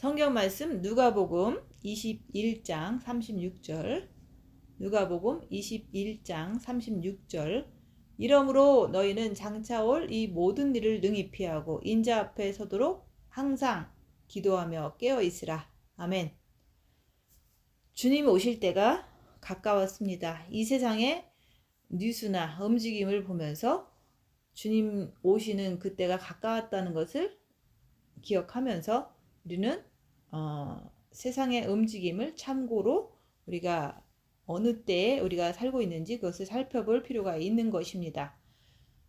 성경 말씀 누가복음 21장 36절 누가복음 21장 36절 이러므로 너희는 장차 올 이 모든 일을 능히 피하고 인자 앞에 서도록 항상 기도하며 깨어 있으라. 아멘. 주님 오실 때가 가까웠습니다. 이 세상의 뉴스나 움직임을 보면서 주님 오시는 그때가 가까웠다는 것을 기억하면서 우리는 어, 세상의 움직임을 참고로 우리가 어느 때에 우리가 살고 있는지 그것을 살펴볼 필요가 있는 것입니다.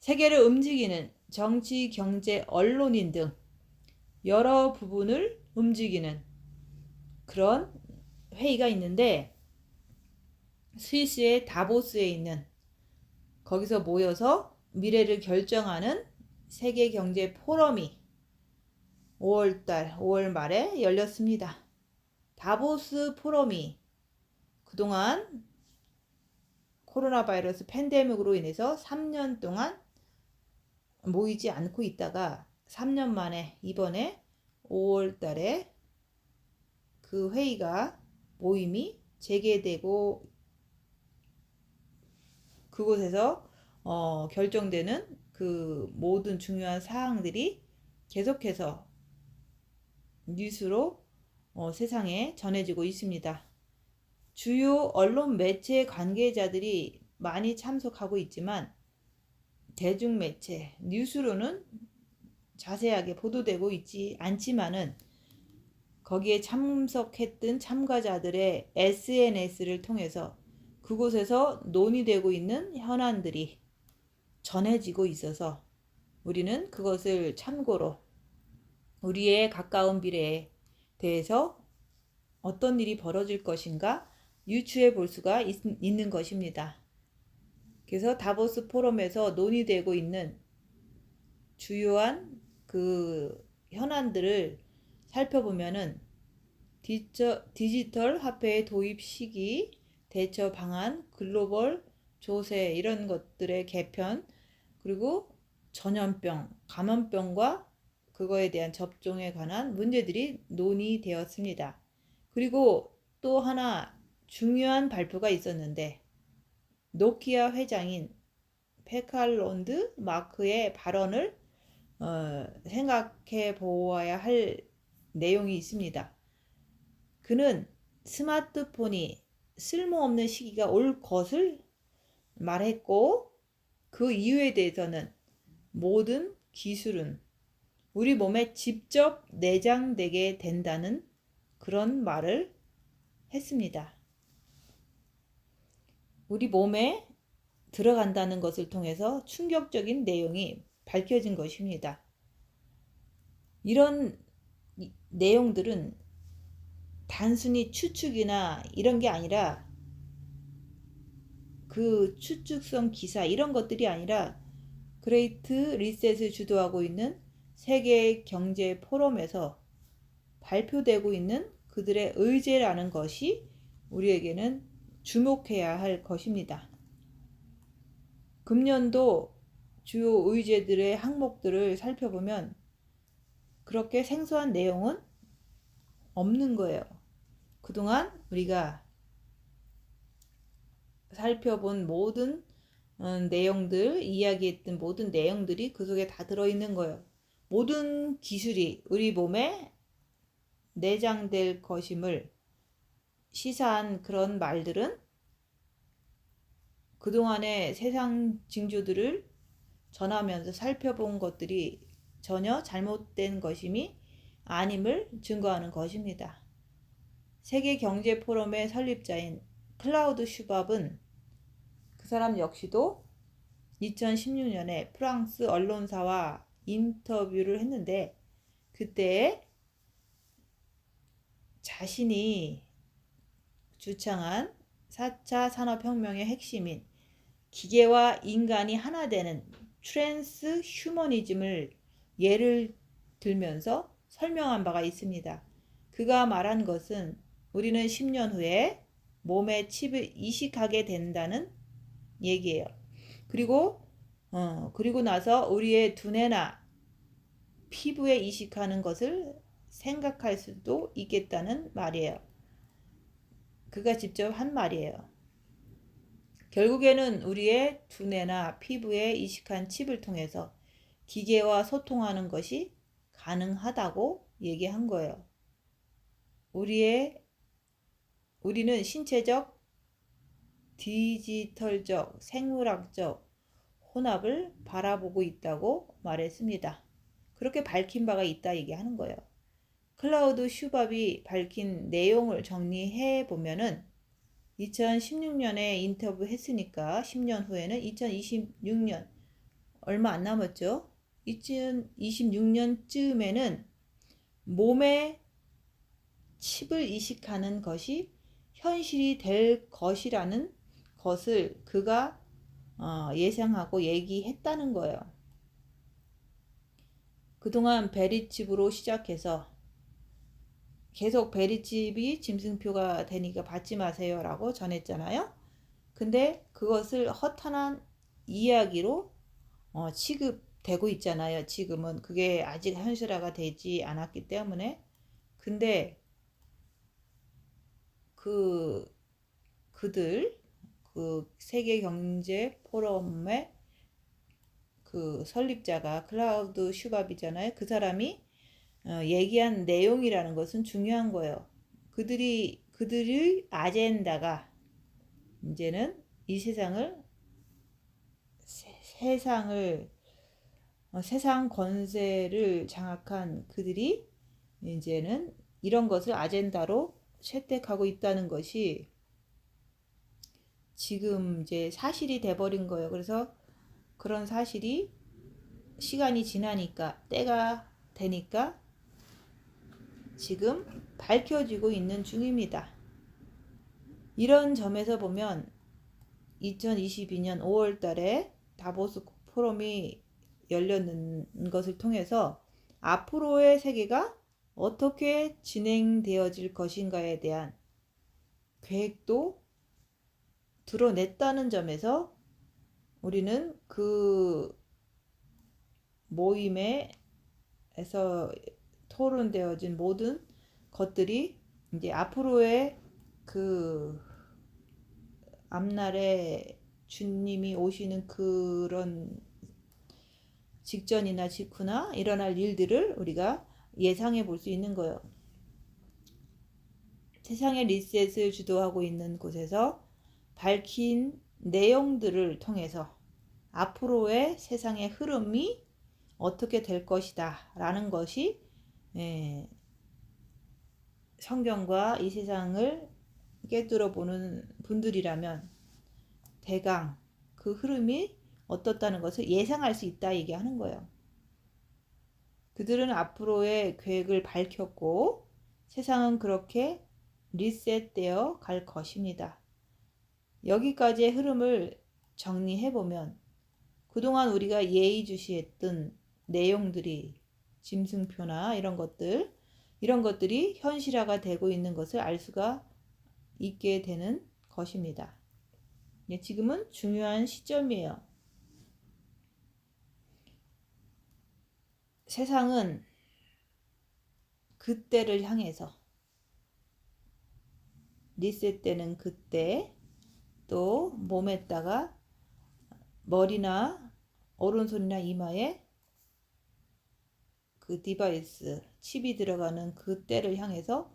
세계를 움직이는 정치, 경제, 언론인 등 여러 부분을 움직이는 그런 회의가 있는데 스위스의 다보스에 있는 거기서 모여서 미래를 결정하는 세계 경제 포럼이 5월달, 5월 말에 열렸습니다. 다보스 포럼이 그동안 코로나 바이러스 팬데믹으로 인해서 3년 동안 모이지 않고 있다가 3년 만에 이번에 5월 달에 그 회의가 모임이 재개되고 그곳에서 어, 결정되는 그 모든 중요한 사항들이 계속해서 뉴스로 어, 세상에 전해지고 있습니다. 주요 언론 매체 관계자들이 많이 참석하고 있지만 대중 매체 뉴스로는 자세하게 보도되고 있지 않지만은 거기에 참석했던 참가자들의 SNS를 통해서 그곳에서 논의되고 있는 현안들이 전해지고 있어서 우리는 그것을 참고로 우리의 가까운 미래에 대해서 어떤 일이 벌어질 것인가 유추해 볼 수가 있, 있는 것입니다. 그래서 다보스 포럼에서 논의되고 있는 주요한 그 현안들을 살펴보면은 디저, 디지털 화폐의 도입 시기, 대처 방안, 글로벌 조세 이런 것들의 개편, 그리고 전염병, 감염병과 그거에 대한 접종에 관한 문제들이 논의되었습니다. 그리고 또 하나 중요한 발표가 있었는데 노키아 회장인 페칼론드 마크의 발언을 어, 생각해 보아야 할 내용이 있습니다. 그는 스마트폰이 쓸모없는 시기가 올 것을 말했고 그 이유에 대해서는 모든 기술은 우리 몸에 직접 내장되게 된다는 그런 말을 했습니다. 우리 몸에 들어간다는 것을 통해서 충격적인 내용이 밝혀진 것입니다. 이런 내용들은 단순히 추측이나 이런 게 아니라 그 추측성 기사 이런 것들이 아니라 그레이트 리셋을 주도하고 있는 세계 경제 포럼에서 발표되고 있는 그들의 의제라는 것이 우리에게는 주목해야 할 것입니다. 금년도 주요 의제들의 항목들을 살펴보면 그렇게 생소한 내용은 없는 거예요. 그동안 우리가 살펴본 모든 음, 내용들, 이야기했던 모든 내용들이 그 속에 다 들어있는 거예요. 모든 기술이 우리 몸에 내장될 것임을 시사한 그런 말들은 그동안의 세상 징조들을 전하면서 살펴본 것들이 전혀 잘못된 것임이 아님을 증거하는 것입니다. 세계 경제 포럼의 설립자인 클라우드 슈밥은 그 사람 역시도 2016년에 프랑스 언론사와 인터뷰를 했는데 그때 자신이 주창한 4차 산업혁명의 핵심인 기계와 인간이 하나 되는 트랜스 휴머니즘을 예를 들면서 설명한 바가 있습니다. 그가 말한 것은 우리는 10년 후에 몸에 칩을 이식하게 된다는 얘기예요. 그리고 어, 그리고 나서 우리의 두뇌나 피부에 이식하는 것을 생각할 수도 있겠다는 말이에요. 그가 직접 한 말이에요. 결국에는 우리의 두뇌나 피부에 이식한 칩을 통해서 기계와 소통하는 것이 가능하다고 얘기한 거예요. 우리의 우리는 신체적, 디지털적, 생물학적 혼합을 바라보고 있다고 말했습니다. 그렇게 밝힌 바가 있다 얘기하는 거예요. 클라우드 슈밥이 밝힌 내용을 정리해 보면은 2016년에 인터뷰 했으니까 10년 후에는 2026년 얼마 안 남았죠. 2026년쯤에는 몸에 칩을 이식하는 것이 현실이 될 것이라는 것을 그가 어, 예상하고 얘기했다는 거예요. 그동안 베리칩으로 시작해서 계속 베리칩이 짐승표가 되니까 받지 마세요 라고 전했잖아요. 근데 그것을 허탄한 이야기로 어, 취급되고 있잖아요. 지금은 그게 아직 현실화가 되지 않았기 때문에. 근데 그 그들 그 세계 경제 포럼의 그 설립자가 클라우드 슈밥이잖아요. 그 사람이 어, 얘기한 내용이라는 것은 중요한 거예요. 그들이 그들의 아젠다가 이제는 이 세상을 세, 세상을 어, 세상 권세를 장악한 그들이 이제는 이런 것을 아젠다로 채택하고 있다는 것이 지금 이제 사실이 돼버린 거예요. 그래서 그런 사실이 시간이 지나니까 때가 되니까 지금 밝혀지고 있는 중입니다. 이런 점에서 보면 2022년 5월 달에 다보스 포럼이 열렸는 것을 통해서 앞으로의 세계가 어떻게 진행되어질 것인가에 대한 계획도 드러냈다는 점에서 우리는 그 모임에서 토론되어진 모든 것들이 이제 앞으로의 그 앞날에 주님이 오시는 그런 직전이나 직후나 일어날 일들을 우리가 예상해 볼 수 있는 거예요. 세상의 리셋을 주도하고 있는 곳에서 밝힌 내용들을 통해서 앞으로의 세상의 흐름이 어떻게 될 것이다 라는 것이 예, 성경과 이 세상을 깨뚫어 보는 분들이라면 대강 그 흐름이 어떻다는 것을 예상할 수 있다 얘기하는 거예요. 그들은 앞으로의 계획을 밝혔고 세상은 그렇게 리셋되어 갈 것입니다. 여기까지의 흐름을 정리해 보면 그동안 우리가 예의주시했던 내용들이 짐승표나 이런 것들 이런 것들이 현실화가 되고 있는 것을 알 수가 있게 되는 것입니다. 예, 지금은 중요한 시점이에요. 세상은 그때를 향해서 리셋되는 그때 또 몸에다가 머리나 오른손이나 이마에 그 디바이스 칩이 들어가는 그 때를 향해서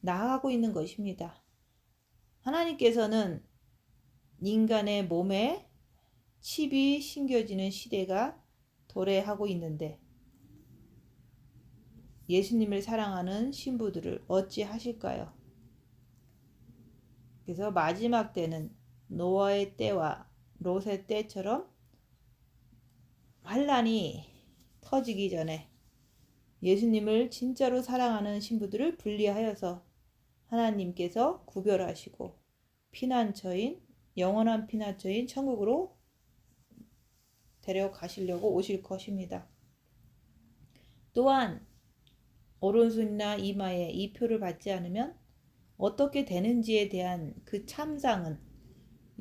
나아가고 있는 것입니다. 하나님께서는 인간의 몸에 칩이 심겨지는 시대가 도래하고 있는데 예수님을 사랑하는 신부들을 어찌 하실까요? 그래서 마지막 때는 노아의 때와 롯의 때처럼 환란이 터지기 전에 예수님을 진짜로 사랑하는 신부들을 분리하여서 하나님께서 구별하시고 피난처인 영원한 피난처인 천국으로 데려가시려고 오실 것입니다. 또한 오른손이나 이마에 이 표를 받지 않으면 어떻게 되는지에 대한 그 참상은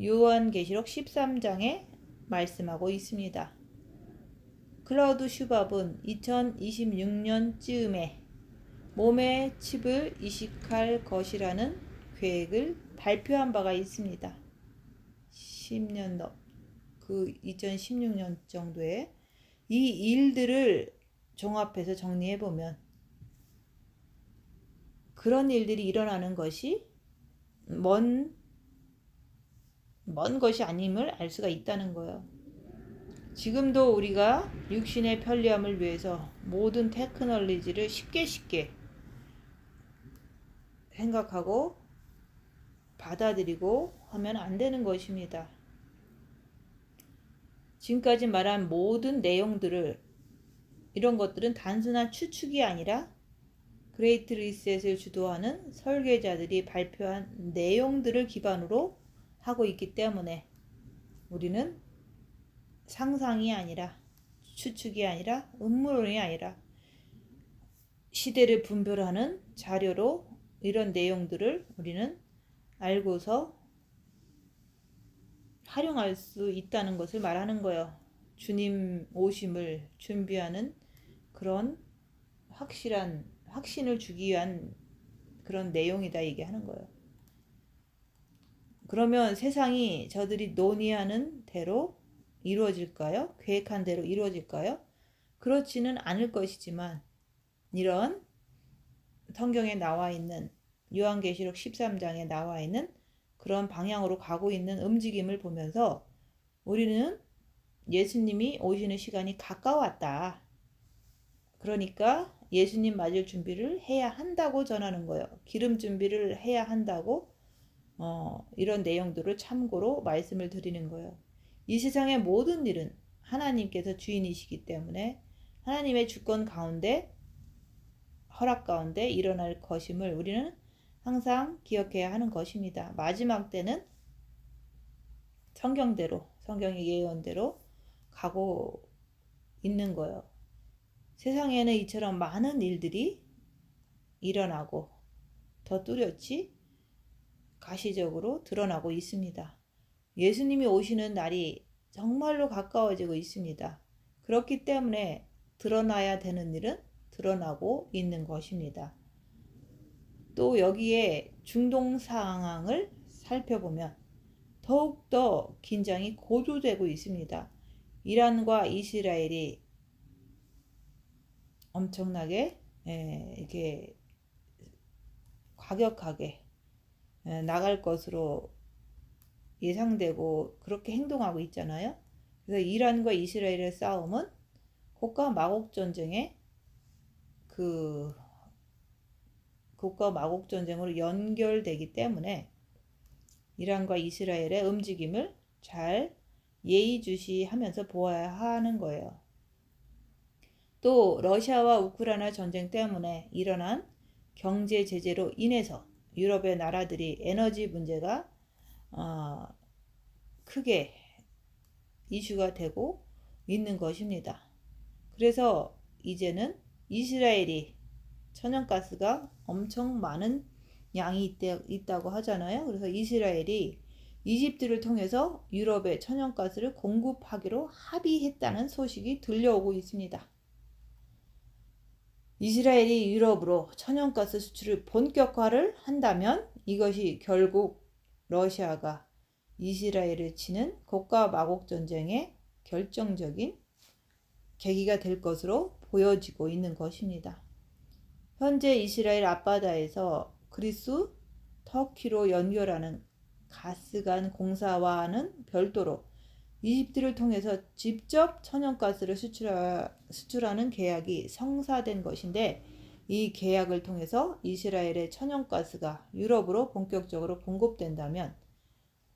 요한계시록 13장에 말씀하고 있습니다. 클라우드 슈밥은 2026년 쯤에 몸에 칩을 이식할 것이라는 계획을 발표한 바가 있습니다. 10년 넘, 그 2016년 정도에 이 일들을 종합해서 정리해 보면 그런 일들이 일어나는 것이 먼, 먼 것이 아님을 알 수가 있다는 거예요. 지금도 우리가 육신의 편리함을 위해서 모든 테크놀로지를 쉽게 쉽게 생각하고 받아들이고 하면 안 되는 것입니다. 지금까지 말한 모든 내용들을 이런 것들은 단순한 추측이 아니라 그레이트 리셋을 주도하는 설계자들이 발표한 내용들을 기반으로 하고 있기 때문에 우리는 상상이 아니라 추측이 아니라 음모론이 아니라 시대를 분별하는 자료로 이런 내용들을 우리는 알고서 활용할 수 있다는 것을 말하는 거예요. 주님 오심을 준비하는 그런 확실한 확신을 주기 위한 그런 내용이다 이게 하는 거예요. 그러면 세상이 저들이 논의하는 대로 이루어질까요? 계획한 대로 이루어질까요? 그렇지는 않을 것이지만 이런 성경에 나와 있는 요한계시록 13장에 나와 있는 그런 방향으로 가고 있는 움직임을 보면서 우리는 예수님이 오시는 시간이 가까웠다. 그러니까 예수님 맞을 준비를 해야 한다고 전하는 거예요. 기름 준비를 해야 한다고 어, 이런 내용들을 참고로 말씀을 드리는 거예요. 이 세상의 모든 일은 하나님께서 주인이시기 때문에 하나님의 주권 가운데 허락 가운데 일어날 것임을 우리는 항상 기억해야 하는 것입니다. 마지막 때는 성경대로 성경의 예언대로 가고 있는 거예요. 세상에는 이처럼 많은 일들이 일어나고 더 뚜렷이 가시적으로 드러나고 있습니다. 예수님이 오시는 날이 정말로 가까워지고 있습니다. 그렇기 때문에 드러나야 되는 일은 드러나고 있는 것입니다. 또 여기에 중동 상황을 살펴보면 더욱더 긴장이 고조되고 있습니다. 이란과 이스라엘이 엄청나게 예, 이렇게 과격하게 예, 나갈 것으로 예상되고 그렇게 행동하고 있잖아요. 그래서 이란과 이스라엘의 싸움은 국가 마곡 전쟁의 그 국가 마곡 전쟁으로 연결되기 때문에 이란과 이스라엘의 움직임을 잘 예의주시하면서 보아야 하는 거예요. 또 러시아와 우크라이나 전쟁 때문에 일어난 경제 제재로 인해서 유럽의 나라들이 에너지 문제가 어, 크게 이슈가 되고 있는 것입니다. 그래서 이제는 이스라엘이 천연가스가 엄청 많은 양이 있다, 고 하잖아요. 그래서 이스라엘이 이집트를 통해서 유럽에 천연가스를 공급하기로 합의했다는 소식이 들려오고 있습니다. 이스라엘이 유럽으로 천연가스 수출을 본격화를 한다면 이것이 결국 러시아가 이스라엘을 치는 국가 마곡 전쟁의 결정적인 계기가 될 것으로 보여지고 있는 것입니다. 현재 이스라엘 앞바다에서 그리스, 터키로 연결하는 가스관 공사와는 별도로 이집트를 통해서 직접 천연가스를 수출하, 수출하는 계약이 성사된 것인데 이 계약을 통해서 이스라엘의 천연가스가 유럽으로 본격적으로 공급된다면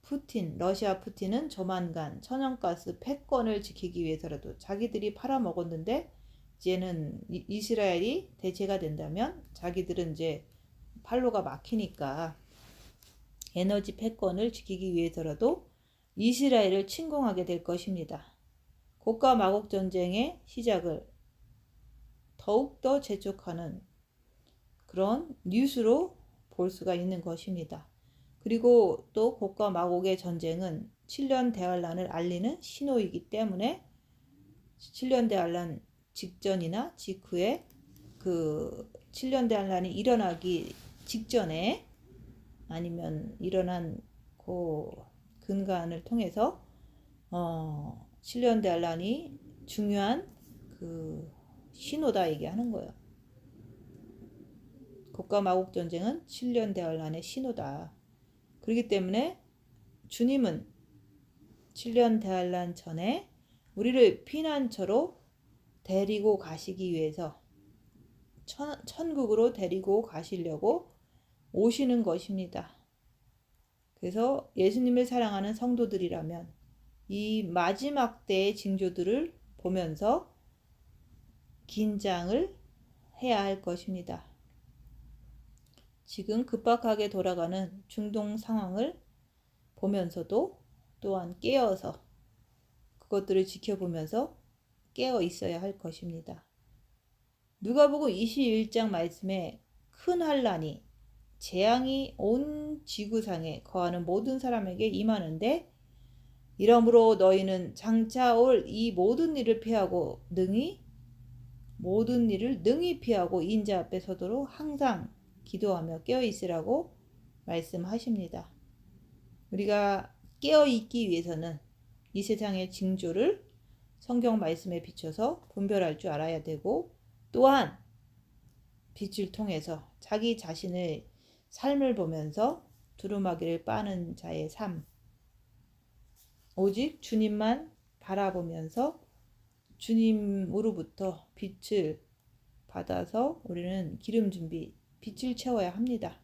푸틴, 러시아 푸틴은 조만간 천연가스 패권을 지키기 위해서라도 자기들이 팔아먹었는데 이제는 이스라엘이 대체가 된다면 자기들은 이제 팔로가 막히니까 에너지 패권을 지키기 위해서라도 이스라엘을 침공하게 될 것입니다. 고가 마곡 전쟁의 시작을 더욱더 재촉하는 그런 뉴스로 볼 수가 있는 것입니다. 그리고 또 고가 마곡의 전쟁은 7년 대환란을 알리는 신호이기 때문에 7년 대환란 직전이나 직후에 그 7년 대환란이 일어나기 직전에 아니면 일어난 그 근간을 통해서 어 7년 대환란이 중요한 그 신호다 얘기하는 거예요. 국가 마국 전쟁은 7년 대환란의 신호다. 그렇기 때문에 주님은 7년 대환란 전에 우리를 피난처로 데리고 가시기 위해서 천, 천국으로 데리고 가시려고 오시는 것입니다. 그래서 예수님을 사랑하는 성도들이라면 이 마지막 때의 징조들을 보면서 긴장을 해야 할 것입니다. 지금 급박하게 돌아가는 중동 상황을 보면서도 또한 깨어서 그것들을 지켜보면서 깨어 있어야 할 것입니다. 누가복음 21장 말씀에 큰 환란이 재앙이 온 지구상에 거하는 모든 사람에게 임하는데 이러므로 너희는 장차 올 이 모든 일을 피하고 능히 모든 일을 능히 피하고 인자 앞에 서도록 항상 기도하며 깨어 있으라고 말씀하십니다. 우리가 깨어 있기 위해서는 이 세상의 징조를 성경 말씀에 비춰서 분별할 줄 알아야 되고 또한 빛을 통해서 자기 자신의 삶을 보면서 두루마기를 빠는 자의 삶 오직 주님만 바라보면서 주님으로부터 빛을 받아서 우리는 기름 준비, 빛을 채워야 합니다.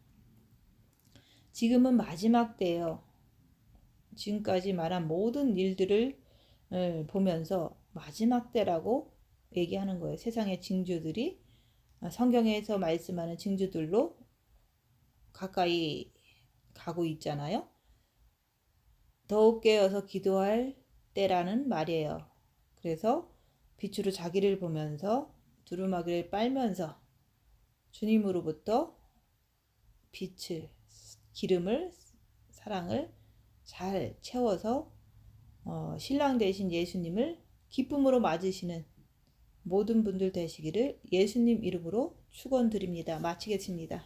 지금은 마지막 때예요. 지금까지 말한 모든 일들을 을 보면서 마지막 때라고 얘기하는 거예요. 세상의 징조들이 성경에서 말씀하는 징조들로 가까이 가고 있잖아요. 더욱 깨어서 기도할 때라는 말이에요. 그래서 빛으로 자기를 보면서 두루마기를 빨면서 주님으로부터 빛을, 기름을, 사랑을 잘 채워서 어, 신랑 대신 예수님을 기쁨으로 맞으시는 모든 분들 되시기를 예수님 이름으로 축원드립니다. 마치겠습니다.